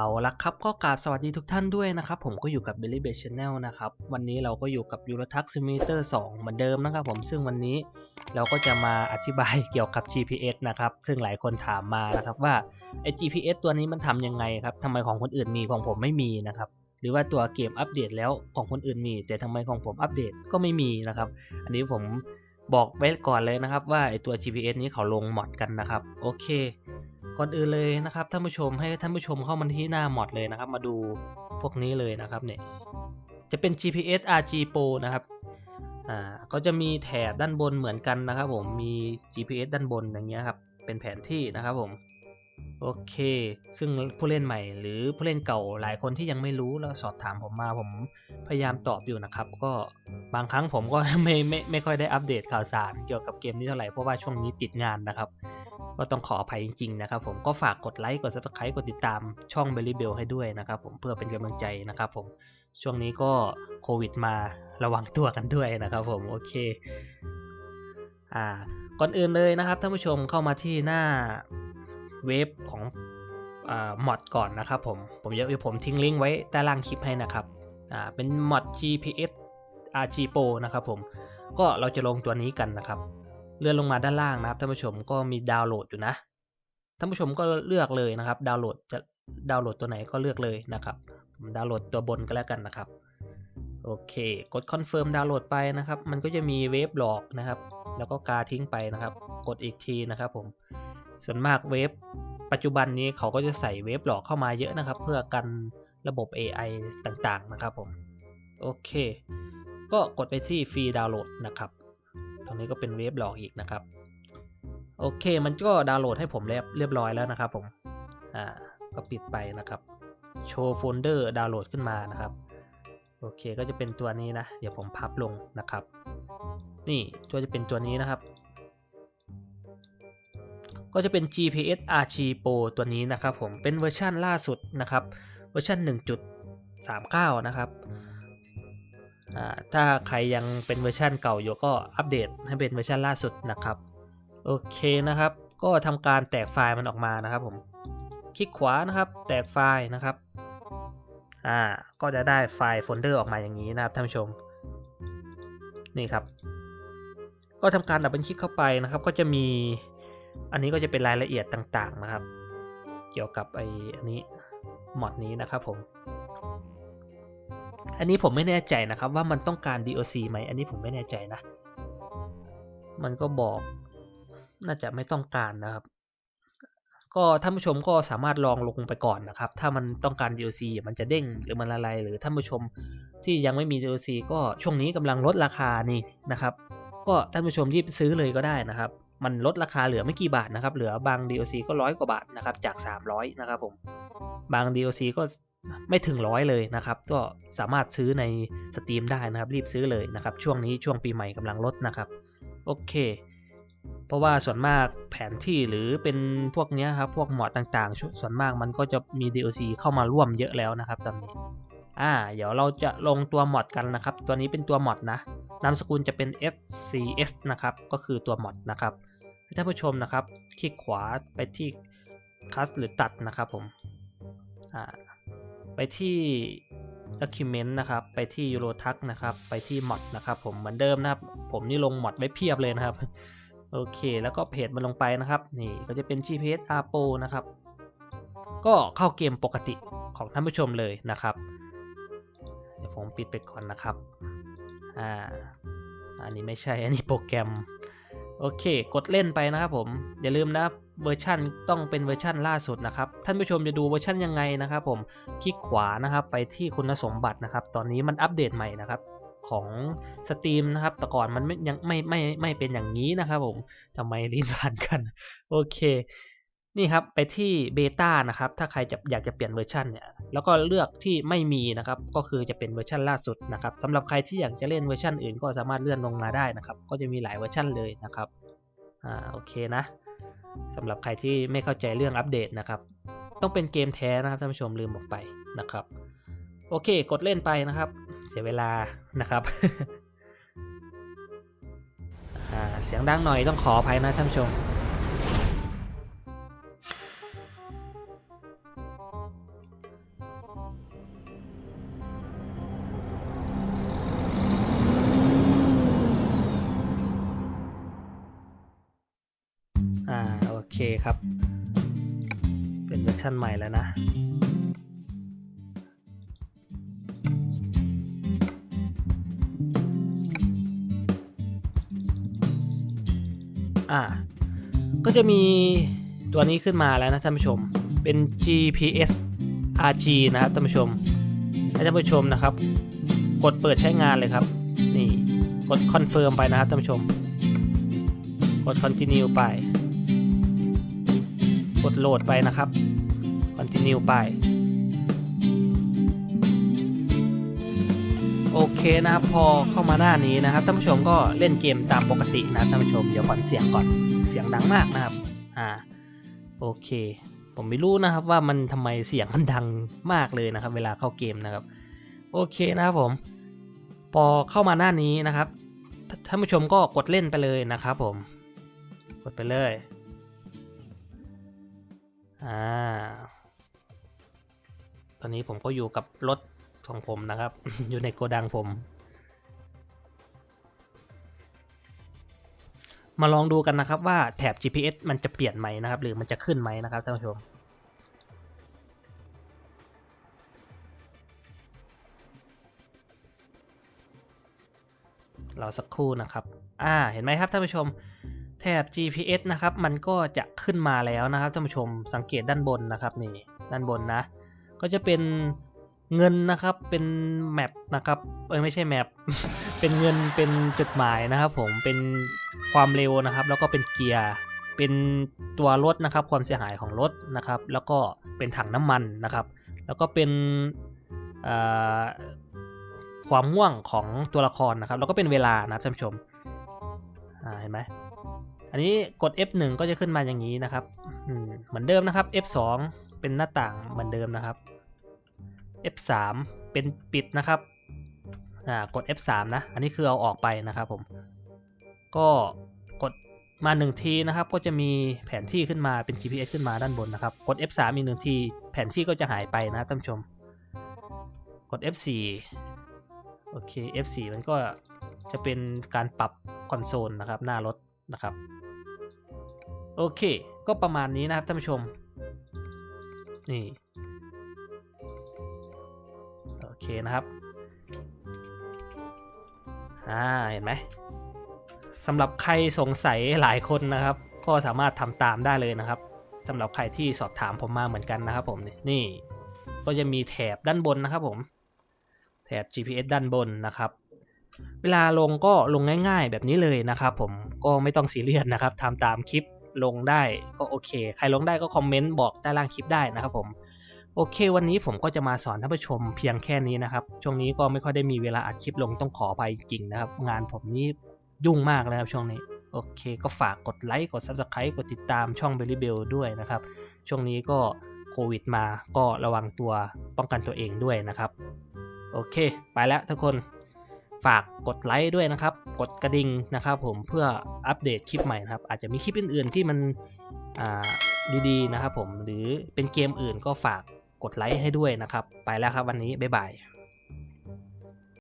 เอาละครับก็กราบสวัสดีทุกท่านด้วยนะครับ ผมก็อยู่กับ Billy b a Channel นะครับ วันนี้เราก็อยู่กับ Euro Truck Simulator 2 เหมือนเดิมนะครับผมซึ่งวันนี้เราก็จะมาอธิบายเกี่ยวกับ GPS นะครับ ซึ่งหลายคนถามมานะครับว่าไอ้ GPS ตัวนี้มันทำยังไงครับทำไมของคนอื่นมีของผมไม่มีนะครับหรือว่าตัวเกมอัปเดตแล้วของคนอื่นมี แต่ทำไมของผมอัปเดตก็ไม่มีนะครับ อันนี้ผมบอกไว้ก่อนเลยนะครับว่าไอ้ตัว GPS นี้เขาลงมอดกันนะครับโอเค ก่อนอื่นเลยนะครับท่านผู้ชมให้ท่านผู้ชมเข้ามาที่หน้ามอดเลยนะครับ มาดูพวกนี้เลยนะครับเนี่ยจะเป็น GPS RG Pro นะครับอ่าก็จะมีแถบด้านบนเหมือนกันนะครับผมมี GPS ด้านบนอย่างเงี้ยครับเป็นแผนที่นะครับผมโอเค ซึ่งผู้เล่นใหม่ หรือผู้เล่นเก่าหลายคนที่ยังไม่รู้แล้วสอบถามผมมาผมพยายามตอบอยู่นะครับ ก็บางครั้งผมก็ไม่ไม่ไม่ค่อยได้อัปเดตข่าวสารเกี่ยวกับเกมนี้เท่าไหร่เพราะว่าช่วงนี้ติดงานนะครับ ก็ต้องขออภัยจริงๆนะครับผมก็ฝากกดไลค์กด subscribe กดติดตามช่อง Belly Bell ให้ด้วยนะครับผมเพื่อเป็นกำลังใจนะครับผมช่วงนี้ก็โควิดมาระวังตัวกันด้วยนะครับผมโอเคอ่าก่อนอื่นเลยนะครับท่านผู้ชมเข้ามาที่หน้าเว็บของอ่ามอดก่อนนะครับผมผมเดี๋ยวผมทิ้งลิงก์ไว้ใต้ล่างคลิปให้นะครับอ่าเป็นมอด GPS RG Pro นะครับผมก็เราจะลงตัวนี้กันนะครับ เลื่อนลงมาด้านล่างนะครับท่านผู้ชมก็มีดาวน์โหลดอยู่นะท่านผู้ชมก็เลือกเลยนะครับ ดาวน์โหลดจะดาวน์โหลดตัวไหนก็เลือกเลยนะครับผมดาวน์โหลดตัวบนก็แล้วกันนะครับโอเค กดคอนเฟิร์มดาวน์โหลดไปนะครับ มันก็จะมีเวฟหลอกนะครับ แล้วก็กาทิ้งไปนะครับ กดอีกทีนะครับผมส่วนมากเวฟปัจจุบันนี้เขาก็จะใส่เวฟหลอกเข้ามาเยอะนะครับ เพื่อกันระบบ AI ต่างๆนะครับผมโอเค ก็กดไปที่ฟรีดาวน์โหลดนะครับ ตรงนี้ก็เป็นเว็บหลอกอีกนะครับ โอเค มันก็ดาวน์โหลดให้ผมเรียบเรียบร้อยแล้วนะครับผม อ่า ก็ปิดไปนะครับ โชว์โฟลเดอร์ดาวน์โหลดขึ้นมานะครับ โอเค ก็จะเป็นตัวนี้นะ เดี๋ยวผมพับลงนะครับ นี่ตัวจะเป็นตัวนี้นะครับ ก็จะเป็น GPS RG Pro ตัวนี้นะครับผม เป็นเวอร์ชันล่าสุดนะครับ เวอร์ชัน1.39 นะครับ ถ้าใครยังเป็นเวอร์ชันเก่าอยู่ก็อัปเดตให้เป็นเวอร์ชันล่าสุดนะครับ โอเคนะครับ ก็ทำการแตกไฟล์มันออกมานะครับผม คลิกขวานะครับ แตกไฟล์นะครับ อ่า ก็จะได้ไฟล์โฟลเดอร์ออกมาอย่างนี้นะครับท่านผู้ชม นี่ครับ ก็ทำการดับเบิลคลิกเข้าไปนะครับ ก็จะมี อันนี้ก็จะเป็นรายละเอียดต่างๆนะครับ เกี่ยวกับไออันนี้มอดนี้นะครับผม อันนี้ผมไม่แน่ใจนะครับว่ามันต้องการ DOC ไหม อันนี้ผมไม่แน่ใจนะ มันก็บอก น่าจะไม่ต้องการนะครับ ก็ท่านผู้ชมก็สามารถลองลงไปก่อนนะครับ ถ้ามันต้องการ DLC มันจะเด้งหรือมันอะไร หรือท่านผู้ชมที่ยังไม่มี DLC ก็ช่วงนี้กำลังลดราคานี่นะครับ ก็ท่านผู้ชมรีบซื้อเลยก็ได้นะครับ มันลดราคาเหลือไม่กี่บาทนะครับ เหลือบาง DLC ก็ร้อยกว่าบาทนะครับ จาก 300 นะครับผม บาง DLC ก็ ไม่ถึงร้อยเลยนะครับ ก็สามารถซื้อใน Steam ได้นะครับ รีบซื้อเลยนะครับ ช่วงนี้ช่วงปีใหม่กำลังลดนะครับ โอเค เพราะว่าส่วนมากแผนที่หรือเป็นพวกนี้ครับ พวกหมอดต่างๆ ส่วนมากมันก็จะมี DLC เข้ามาร่วมเยอะแล้วนะครับตอนนี้อ่า เดี๋ยวเราจะลงตัวมอดกันนะครับ ตัวนี้เป็นตัวมอดนะ นามสกุลจะเป็น SCS นะครับ ก็คือตัวมอดนะครับท่านผู้ชมนะครับ คลิกขวาไปที่คัสหรือตัดนะครับผม อ่า ไปที่ document นะครับ ไปที่ Eurotrack นะครับ ไปที่มอดนะครับ ผมเหมือนเดิมนะครับ ผมนี่ลงมอดไว้เพียบเลยนะครับ โอเค แล้วก็เพจมันลงไปนะครับ นี่ก็จะเป็น GPS R Pro นะครับ ก็เข้าเกมปกติของท่านผู้ชมเลยนะครับ เดี๋ยวผมปิดไปก่อนนะครับ อ่า อันนี้ไม่ใช่ อันนี้โปรแกรม โอเค กดเล่นไปนะครับผม อย่าลืมนะ เวอร์ชันต้องเป็นเวอร์ชันล่าสุดนะครับ ท่านผู้ชมจะดูเวอร์ชันยังไงนะครับ ผมคลิกขวานะครับไปที่คุณสมบัตินะครับ ตอนนี้มันอัปเดตใหม่นะครับของสตรีมนะครับ แต่ก่อนมันไม่ยังไม่ไม่ไม่เป็นอย่างนี้นะครับผมทำไมลิ้นพันกัน โอเคนี่ครับไปที่เบต้านะครับ ถ้าใครจะอยากจะเปลี่ยนเวอร์ชันเนี่ย แล้วก็เลือกที่ไม่มีนะครับ ก็คือจะเป็นเวอร์ชันล่าสุดนะครับสำหรับใครที่อยากจะเล่นเวอร์ชันอื่นก็สามารถเลื่อนลงมาได้นะครับ ก็จะมีหลายเวอร์ชันเลยนะครับ อ่า โอเคนะ สำหรับใครที่ไม่เข้าใจเรื่องอัปเดตนะครับ ต้องเป็นเกมแท้นะครับท่านผู้ชมลืมบอกไปนะครับ โอเค กดเล่นไปนะครับ เสียเวลานะครับเสียงดังหน่อยต้องขออภัยนะท่านผู้ชม เคครับ เป็นเวอร์ชันใหม่แล้วนะ อ่า ก็จะมีตัวนี้ขึ้นมาแล้วนะท่านผู้ชม เป็น GPS RG นะครับท่านผู้ชมให้ท่านผู้ชมนะครับ กดเปิดใช้งานเลยครับ นี่ กดคอนเฟิร์มไปนะครับท่านผู้ชม กด continue ไป กดโหลดไปนะครับ continue ไป โอเคนะครับพอเข้ามาหน้านี้นะครับท่านผู้ชมก็เล่นเกมตามปกตินะท่านผู้ชมเดี๋ยวก่อนเสียงก่อนเสียงดังมากนะครับอ่าโอเค ผมไม่รู้นะครับว่ามันทำไมเสียงมันดังมากเลยนะครับ เวลาเข้าเกมนะครับ โอเคนะครับผมพอเข้ามาหน้านี้นะครับท่านผู้ชมก็กดเล่นไปเลยนะครับผม กดไปเลย อ่า ตอนนี้ผมก็อยู่กับรถของผมนะครับ อยู่ในโกดังผม มาลองดูกันนะครับว่าแถบ GPS มันจะเปลี่ยนไหมนะครับ หรือมันจะขึ้นไหมนะครับท่านผู้ชมเราสักครู่นะครับ อ่า เห็นไหมครับท่านผู้ชม แถบ GPS นะครับ มันก็จะขึ้นมาแล้วนะครับท่านผู้ชมสังเกตด้านบนนะครับนี่ด้านบนนะ ก็จะเป็นเงินนะครับเป็นแมปนะครับเอ้ยไม่ใช่แมปเป็นเงินเป็นจุดหมายนะครับ ผมเป็นความเร็วนะครับ แล้วก็เป็นเกียร์เป็นตัวรถนะครับ ความเสียหายของรถนะครับ แล้วก็เป็นถังน้ำมันนะครับ แล้วก็เป็นความม่วงของตัวละครนะครับ แล้วก็เป็นเวลานะครับท่านผู้ชมเห็นไหม อันนี้กด F1 ก็จะขึ้นมาอย่างนี้นะครับเหมือนเดิมนะครับ F2 เป็นหน้าต่างเหมือนเดิมนะครับ F3 เป็นปิดนะครับกด F3 นะ อันนี้คือเอาออกไปนะครับผม ก็กดมาหนึ่งทีนะครับ ก็จะมีแผนที่ขึ้นมาเป็น GPS ขึ้นมาด้านบนนะครับ กด F3 อีกหนึ่งที แผนที่ก็จะหายไปนะท่านผู้ชม กด F4 โอเค F4 มันก็จะเป็นการปรับคอนโซลนะครับ หน้ารถ นะครับ โอเค ก็ประมาณนี้นะครับท่านผู้ชม นี่ โอเคนะครับ อ่า เห็นไหมสำหรับใครสงสัยหลายคนนะครับ ก็สามารถทำตามได้เลยนะครับสำหรับใครที่สอบถามผมมาเหมือนกันนะครับผมนี่ ก็จะมีแถบด้านบนนะครับผม แถบ GPS ด้านบนนะครับ เวลาลงก็ลงง่าย ๆ แบบนี้เลยนะครับ ผมก็ไม่ต้องซีเรียสนะครับทำตามคลิปลงได้ก็โอเค ใครลงได้ก็คอมเมนต์บอกใต้ล่างคลิปได้นะครับผมโอเค วันนี้ผมก็จะมาสอนท่านผู้ชมเพียงแค่นี้นะครับ ช่วงนี้ก็ไม่ค่อยได้มีเวลาอัดคลิปลงต้องขอไปจริงนะครับ งานผมนี่ยุ่งมากเลยครับช่วงนี้โอเค ก็ฝากกดไลค์กด Subscribe กดติดตามช่อง b e l l y b e l l ด้วยนะครับ ช่วงนี้ก็โควิดมาก็ระวังตัวป้องกันตัวเองด้วยนะครับ โอเค ไปแล้วทุกคน ฝากกดไลค์ด้วยนะครับ กดกระดิ่งนะครับ ผมเพื่ออัปเดตคลิปใหม่นะครับ อาจจะมีคลิปอื่นๆที่มันดีๆนะครับ ผมหรือเป็นเกมอื่นก็ฝากกดไลค์ให้ด้วยนะครับ ไปแล้วครับวันนี้บ๊ายบาย